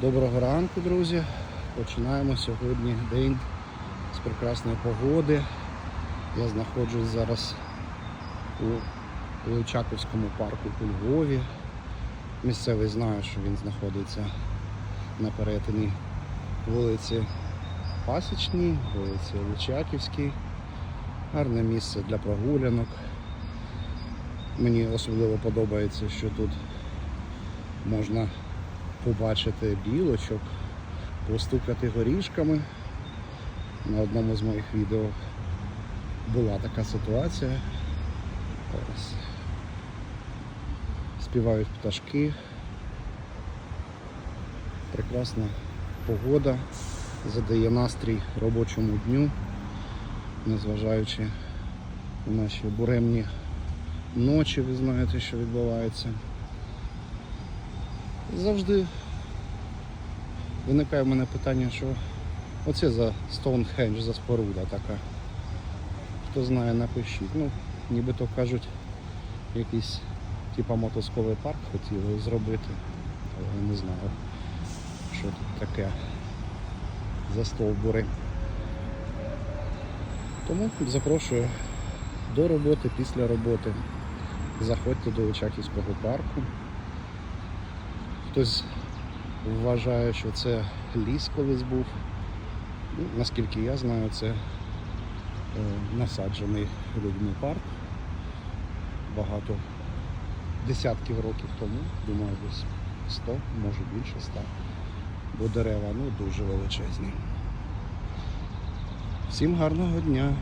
Доброго ранку, друзі. Починаємо сьогодні день з прекрасної погоди. Я знаходжусь зараз у Личаковському парку у Львові. Місцевий знає, що він знаходиться на перетині вулиці Пасічній, вулиці Личаківській. Гарне місце для прогулянок. Мені особливо подобається, що тут можна побачити білочок, постукати горішками. На одному з моїх відео була така ситуація. Ось. Співають пташки. Прекрасна погода, задає настрій робочому дню, незважаючи на наші буремні ночі, ви знаєте, що відбувається. Завжди виникає в мене питання, що оце за Стоунхендж, за споруда така. Хто знає, напишіть. Ну, нібито кажуть, якийсь типа мотосковий парк хотіли зробити, але не знаю, що тут таке за стовбури. Тому запрошую до роботи, після роботи. Заходьте до Очаківського парку. Хтось вважає, що це ліс колись був. Ну, наскільки я знаю, це е, насаджений людьми парк. Багато десятків років тому, думаю, десь 100, може більше 100. Бо дерева ну, дуже величезні. Всім гарного дня!